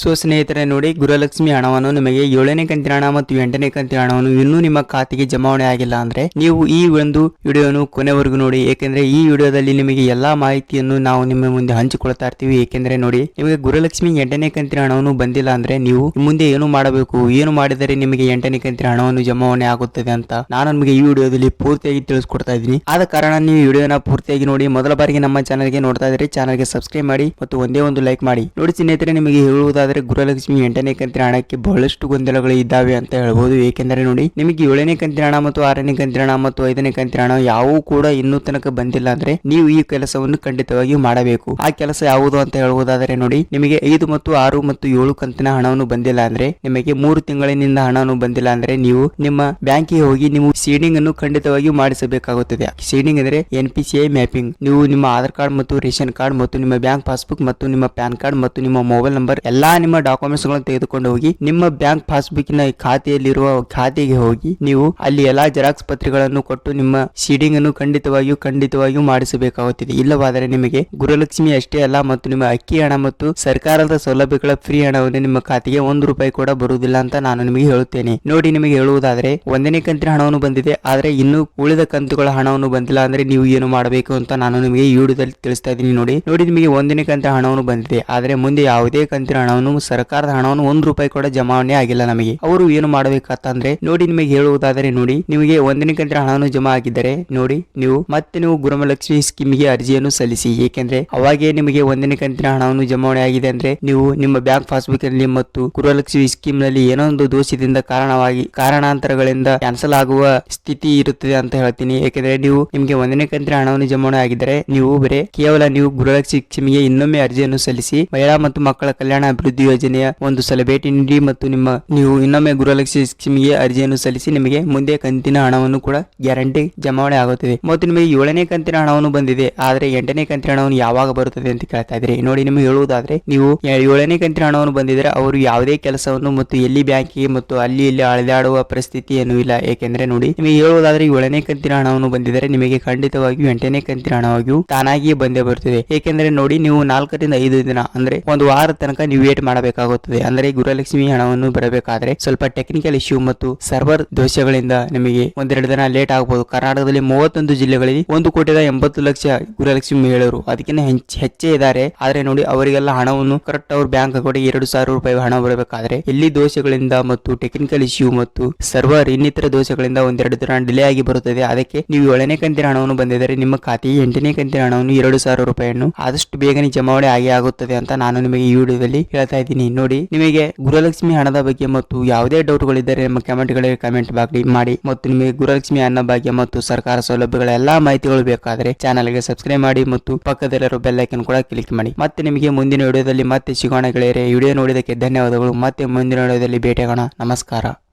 So ಸ್ನೇಹಿತರೆ ನೋಡಿ ಗುರುಲಕ್ಷ್ಮಿ ಹಣವನ್ನು ನಿಮಗೆ ಏಳನೇ ಕಂತಿನ ಹಣ ಮತ್ತು ಎಂಟನೇ ಕಂತಿನ ಹಣವನ್ನು ಇನ್ನೂ ನಿಮ್ಮ ಖಾತೆಗೆ ಜಮಾವಣೆ ಆಗಿಲ್ಲ ಅಂದ್ರೆ ನೀವು ಈ ಒಂದು ವಿಡಿಯೋನು ಕೊನೆವರೆಗೂ ನೋಡಿ. ಏಕೆಂದ್ರೆ ಈ ವಿಡಿಯೋದಲ್ಲಿ ನಿಮಗೆ ಎಲ್ಲಾ ಮಾಹಿತಿಯನ್ನು ನಾವು ನಿಮ್ಮ ಮುಂದೆ ಹಂಚಿಕೊಳ್ತಾ ಇರ್ತೀವಿ. ಏಕೆಂದ್ರೆ ನೋಡಿ, ನಿಮಗೆ ಗೃಹಲಕ್ಷ್ಮಿ ಎಂಟನೇ ಕಂತಿನ ಹಣವನ್ನು ಬಂದಿಲ್ಲ ಅಂದ್ರೆ ನೀವು ಮುಂದೆ ಏನು ಮಾಡಬೇಕು, ಏನು ಮಾಡಿದರೆ ನಿಮಗೆ ಎಂಟನೇ ಕಂತಿನ ಹಣವನ್ನು ಜಮಾವಣೆ ಆಗುತ್ತದೆ ಅಂತ ನಾನು ನಿಮಗೆ ಈ ವಿಡಿಯೋದಲ್ಲಿ ಪೂರ್ತಿಯಾಗಿ ತಿಳಿಸ್ಕೊಡ್ತಾ ಇದ್ದೀನಿ. ಆದ ಕಾರಣ ನೀವು ವಿಡಿಯೋನ ಪೂರ್ತಿಯಾಗಿ ನೋಡಿ. ಮೊದಲ ಬಾರಿಗೆ ನಮ್ಮ ಚಾನಲ್ಗೆ ನೋಡ್ತಾ ಇದ್ರೆ ಚಾನಲ್ಗೆ ಸಬ್ಸ್ಕ್ರೈಬ್ ಮಾಡಿ ಮತ್ತು ಒಂದೇ ಒಂದು ಲೈಕ್ ಮಾಡಿ. ನೋಡಿ ಸ್ನೇಹಿತರೆ, ನಿಮಗೆ ಹೇಳುವುದಾದರೆ ಗೃಹಲಕ್ಷ್ಮಿ ಎಂಟನೇ ಕಂತಿನ ಹಣಕ್ಕೆ ಬಹಳಷ್ಟು ಗೊಂದಲಗಳು ಇದ್ದಾವೆ ಅಂತ ಹೇಳಬಹುದು ಏಕೆಂದರೆ ನೋಡಿ, ನಿಮಗೆ ಏಳನೇ ಕಂತಿನ ಹಣ ಮತ್ತು ಆರನೇ ಕಂತಿನ ಹಣ ಮತ್ತು ಐದನೇ ಕಂತಿನ ಹಣ ಯಾವೂ ಕೂಡ ಇನ್ನೂ ತನಕ ಬಂದಿಲ್ಲ ಅಂದ್ರೆ ನೀವು ಈ ಕೆಲಸವನ್ನು ಖಂಡಿತವಾಗಿ ಮಾಡಬೇಕು. ಆ ಕೆಲಸ ಯಾವುದು ಅಂತ ಹೇಳುವುದಾದರೆ ನೋಡಿ, ನಿಮಗೆ ಐದು ಮತ್ತು ಆರು ಮತ್ತು ಏಳು ಕಂತಿನ ಹಣವನ್ನು ಬಂದಿಲ್ಲ ಅಂದ್ರೆ ನಿಮಗೆ ಮೂರು ತಿಂಗಳಿನಿಂದ ಹಣವನ್ನು ಬಂದಿಲ್ಲ ಅಂದ್ರೆ ನೀವು ನಿಮ್ಮ ಬ್ಯಾಂಕಿಗೆ ಹೋಗಿ ನೀವು ಸೀಡಿಂಗ್ ಅನ್ನು ಖಂಡಿತವಾಗಿ ಮಾಡಿಸಬೇಕಾಗುತ್ತದೆ. ಸೀಡಿಂಗ್ ಅಂದ್ರೆ ಎನ್ ಸಿ ಐ ಮ್ಯಾಪಿಂಗ್. ನೀವು ನಿಮ್ಮ ಆಧಾರ್ ಕಾರ್ಡ್ ಮತ್ತು ರೇಷನ್ ಕಾರ್ಡ್ ಮತ್ತು ನಿಮ್ಮ ಬ್ಯಾಂಕ್ ಪಾಸ್ಬುಕ್ ಮತ್ತು ನಿಮ್ಮ ಪ್ಯಾನ್ ಕಾರ್ಡ್ ಮತ್ತು ನಿಮ್ಮ ಮೊಬೈಲ್ ನಂಬರ್ ಎಲ್ಲಾ ನಿಮ್ಮ ಡಾಕ್ಯುಮೆಂಟ್ಸ್ಗಳನ್ನು ತೆಗೆದುಕೊಂಡು ಹೋಗಿ, ನಿಮ್ಮ ಬ್ಯಾಂಕ್ ಪಾಸ್ಬುಕ್ನ ಖಾತೆಯಲ್ಲಿರುವ ಖಾತೆಗೆ ಹೋಗಿ, ನೀವು ಅಲ್ಲಿ ಎಲ್ಲಾ ಜೆರಾಕ್ಸ್ ಪತ್ರಗಳನ್ನು ಕೊಟ್ಟು ನಿಮ್ಮ ಸೀಡಿಂಗ್ ಅನ್ನು ಖಂಡಿತವಾಗಿಯೂ ಖಂಡಿತವಾಗಿಯೂ ಮಾಡಿಸಬೇಕಾಗುತ್ತದೆ. ಇಲ್ಲವಾದರೆ ನಿಮಗೆ ಗುರುಲಕ್ಷ್ಮಿ ಅಷ್ಟೇ ಅಲ್ಲ ಮತ್ತು ನಿಮ್ಮ ಅಕ್ಕಿ ಹಣ ಮತ್ತು ಸರ್ಕಾರದ ಸೌಲಭ್ಯಗಳ ಫ್ರೀ ಹಣವನ್ನು ನಿಮ್ಮ ಖಾತೆಗೆ ಒಂದು ರೂಪಾಯಿ ಕೂಡ ಬರುವುದಿಲ್ಲ ಅಂತ ನಾನು ನಿಮಗೆ ಹೇಳುತ್ತೇನೆ. ನೋಡಿ, ನಿಮಗೆ ಹೇಳುವುದಾದರೆ, ಒಂದನೇ ಕಂತಿನ ಹಣವನ್ನು ಬಂದಿದೆ, ಆದ್ರೆ ಇನ್ನು ಉಳಿದ ಕಂತುಗಳ ಹಣವನ್ನು ಬಂದಿಲ್ಲ, ಅಂದ್ರೆ ನೀವು ಏನು ಮಾಡಬೇಕು ಅಂತ ನಾನು ನಿಮಗೆ ಈ ವಿಡಿಯೋದಲ್ಲಿ ತಿಳಿಸ್ತಾ ಇದ್ದೀನಿ. ನೋಡಿ ನೋಡಿ, ನಿಮಗೆ ಒಂದನೇ ಕಂತಿನ ಹಣವನ್ನು ಬಂದಿದೆ, ಆದ್ರೆ ಮುಂದೆ ಯಾವುದೇ ಕಂತಿನ ಹಣವನ್ನು ಸರ್ಕಾರದ ಹಣವನ್ನು ಒಂದು ರೂಪಾಯಿ ಕೂಡ ಜಮಾವಣೆ ಆಗಿಲ್ಲ ನಮಗೆ. ಅವರು ಏನು ಮಾಡಬೇಕಂತಂದ್ರೆ, ನೋಡಿ ನಿಮಗೆ ಹೇಳುವುದಾದರೆ ನೋಡಿ, ನಿಮಗೆ ಒಂದನೇ ಕಂತಿನ ಹಣವನ್ನು ಜಮಾ ಆಗಿದ್ದರೆ ನೋಡಿ, ನೀವು ಮತ್ತೆ ನೀವು ಗೃಹಲಕ್ಷ್ಮಿ ಸ್ಕೀಮ್ಗೆ ಅರ್ಜಿಯನ್ನು ಸಲ್ಲಿಸಿ. ಏಕೆಂದ್ರೆ, ಅವಾಗೇ ನಿಮಗೆ ಒಂದನೇ ಕಂತಿನ ಹಣವನ್ನು ಜಮಾವಣೆ ಆಗಿದೆ ಅಂದ್ರೆ, ನೀವು ನಿಮ್ಮ ಬ್ಯಾಂಕ್ ಪಾಸ್ಬುಕ್ನಲ್ಲಿ ಮತ್ತು ಗೃಹಲಕ್ಷ್ಮಿ ಸ್ಕೀಮ್ನಲ್ಲಿ ಏನೋ ಒಂದು ದೋಷದಿಂದ ಕಾರಣವಾಗಿ, ಕಾರಣಾಂತರಗಳಿಂದ ಕ್ಯಾನ್ಸಲ್ ಆಗುವ ಸ್ಥಿತಿ ಇರುತ್ತದೆ ಅಂತ ಹೇಳ್ತೀನಿ. ಏಕೆಂದ್ರೆ, ನೀವು ನಿಮಗೆ ಒಂದನೇ ಕಂತಿನ ಹಣವನ್ನು ಜಮಾವಣೆ ಆಗಿದ್ದರೆ, ನೀವು ಬರೇ ಕೇವಲ ನೀವು ಗೃಹಲಕ್ಷ್ಮಿ ಸ್ಕೀಮ್ಗೆ ಇನ್ನೊಮ್ಮೆ ಅರ್ಜಿಯನ್ನು ಸಲ್ಲಿಸಿ, ಮಹಿಳಾ ಮತ್ತು ಮಕ್ಕಳ ಕಲ್ಯಾಣ ಅಭಿವೃದ್ಧಿ ಯೋಜನೆಯ ಒಂದು ಸಲ ಭೇಟಿ ನೀಡಿ ಮತ್ತು ನಿಮ್ಮ ನೀವು ಇನ್ನೊಮ್ಮೆ ಗೃಹಲಕ್ಷ್ಮಿ ಸ್ಕೀಮ್ಗೆ ಅರ್ಜಿಯನ್ನು ಸಲ್ಲಿಸಿ ನಿಮಗೆ ಮುಂದೆ ಕಂತಿನ ಹಣವನ್ನು ಕೂಡ ಗ್ಯಾರಂಟಿ ಜಮಾವಣೆ ಆಗುತ್ತದೆ. ಮತ್ತು ನಿಮಗೆ ಏಳನೇ ಕಂತಿನ ಹಣವನ್ನು ಬಂದಿದೆ. ಆದರೆ ಎಂಟನೇ ಕಂತಿನ ಹಣವನ್ನು ಯಾವಾಗ ಬರುತ್ತದೆ ಅಂತ ಕೇಳ್ತಾ ಇದ್ರೆ ನೋಡಿ, ನಿಮಗೆ ಹೇಳುವುದಾದ್ರೆ, ನೀವು ಏಳನೇ ಕಂತಿನ ಹಣವನ್ನು ಬಂದಿದ್ರೆ ಅವರು ಯಾವುದೇ ಕೆಲಸವನ್ನು ಮತ್ತು ಎಲ್ಲಿ ಬ್ಯಾಂಕಿಗೆ ಮತ್ತು ಅಲ್ಲಿ ಇಲ್ಲಿ ಅಳೆದಾಡುವ ಪರಿಸ್ಥಿತಿ ಏನೂ ಇಲ್ಲ. ಏಕೆಂದ್ರೆ ನೋಡಿ, ನಿಮಗೆ ಹೇಳುವುದಾದ್ರೆ, ಏಳನೇ ಕಂತಿನ ಹಣವನ್ನು ಬಂದಿದ್ರೆ ನಿಮಗೆ ಖಂಡಿತವಾಗಿಯೂ ಎಂಟನೇ ಕಂತಿನ ಹಣವಾಗಿಯೂ ತಾನಾಗಿಯೇ ಬಂದೇ ಬರುತ್ತದೆ. ಏಕೆಂದ್ರೆ ನೋಡಿ, ನೀವು ನಾಲ್ಕರಿಂದ ಐದು ದಿನ, ಅಂದ್ರೆ ಒಂದು ವಾರ ತನಕ ನೀವು ವೇಟ್ ಮಾಡಬೇಕಾಗುತ್ತದೆ. ಅಂದರೆ ಗೃಹಲಕ್ಷ್ಮಿ ಹಣವನ್ನು ಬರಬೇಕಾದ್ರೆ ಸ್ವಲ್ಪ ಟೆಕ್ನಿಕಲ್ ಇಶ್ಯೂ ಮತ್ತು ಸರ್ವರ್ ದೋಷಗಳಿಂದ ನಿಮಗೆ ಒಂದೆರಡು ದಿನ ಲೇಟ್ ಆಗಬಹುದು ಕರ್ನಾಟಕದಲ್ಲಿ ಮೂವತ್ತೊಂದು ಜಿಲ್ಲೆಗಳಲ್ಲಿ ಒಂದು ಕೋಟಿದ ಎಂಬತ್ತು ಲಕ್ಷ ಗೃಹಲಕ್ಷ್ಮಿ ಮಹಿಳೆಯರು. ಅದಕ್ಕಿಂತ ಹೆಚ್ಚೆ ಇದ್ದಾರೆ. ಆದ್ರೆ ನೋಡಿ, ಅವರಿಗೆಲ್ಲ ಹಣವನ್ನು ಕರೆಕ್ಟ್ ಅವ್ರ ಬ್ಯಾಂಕ್ ಅಕೌಂಟ್ಗೆ ಎರಡು ಸಾವಿರ ರೂಪಾಯಿ ಹಣ ಬರಬೇಕಾದ್ರೆ ಇಲ್ಲಿ ದೋಷಗಳಿಂದ ಮತ್ತು ಟೆಕ್ನಿಕಲ್ ಇಶ್ಯೂ ಮತ್ತು ಸರ್ವರ್ ಇನ್ನಿತರ ದೋಷಗಳಿಂದ ಒಂದೆರಡು ದಿನ ಡಿಲೇ ಆಗಿ ಬರುತ್ತದೆ. ಅದಕ್ಕೆ ನೀವು ಏಳನೇ ಕಂತಿನ ಹಣವನ್ನು ಬಂದಿದ್ದರೆ ನಿಮ್ಮ ಖಾತೆಗೆ ಎಂಟನೇ ಕಂತಿನ ಹಣವನ್ನು ಎರಡು ಸಾವಿರ ರೂಪಾಯಿಯನ್ನು ಆದಷ್ಟು ಬೇಗನೆ ಜಮಾವಣೆ ಆಗಿ ಆಗುತ್ತದೆ ಅಂತ ನಾನು ನಿಮಗೆ ಈ ವಿಡಿಯೋದಲ್ಲಿ ಹೇಳ್ತಾ ಇದ್ದೀನಿ. ನೋಡಿ, ನಿಮಗೆ ಗುರುಲಕ್ಷ್ಮಿ ಹಣದ ಬಗ್ಗೆ ಮತ್ತು ಯಾವುದೇ ಡೌಟ್ಗಳಿದ್ದರೆ ನಮ್ಮ ಕಮೆಂಟ್ಗಳಿಗೆ ಕಮೆಂಟ್ ಬಾಗಿ ಮಾಡಿ ಮತ್ತು ನಿಮಗೆ ಗುರುಲಕ್ಷ್ಮಿ ಹಣ ಬಗ್ಗೆ ಮತ್ತು ಸರ್ಕಾರ ಸೌಲಭ್ಯಗಳ ಎಲ್ಲಾ ಮಾಹಿತಿಗಳು ಬೇಕಾದರೆ ಚಾನಲ್ಗೆ ಸಬ್ಸ್ಕ್ರೈಬ್ ಮಾಡಿ ಮತ್ತು ಪಕ್ಕದಲ್ಲಿರೋ ಬೆಲ್ ಐಕನ್ ಕೂಡ ಕ್ಲಿಕ್ ಮಾಡಿ. ಮತ್ತೆ ನಿಮಗೆ ಮುಂದಿನ ವಿಡಿಯೋದಲ್ಲಿ ಮತ್ತೆ ಸಿಗೋಣ ಗೆಳೆಯರೆ. ವಿಡಿಯೋ ನೋಡಿದಕ್ಕೆ ಧನ್ಯವಾದಗಳು. ಮತ್ತೆ ಮುಂದಿನ ವಿಡಿಯೋದಲ್ಲಿ ಭೇಟಿಯಾಗೋಣ. ನಮಸ್ಕಾರ.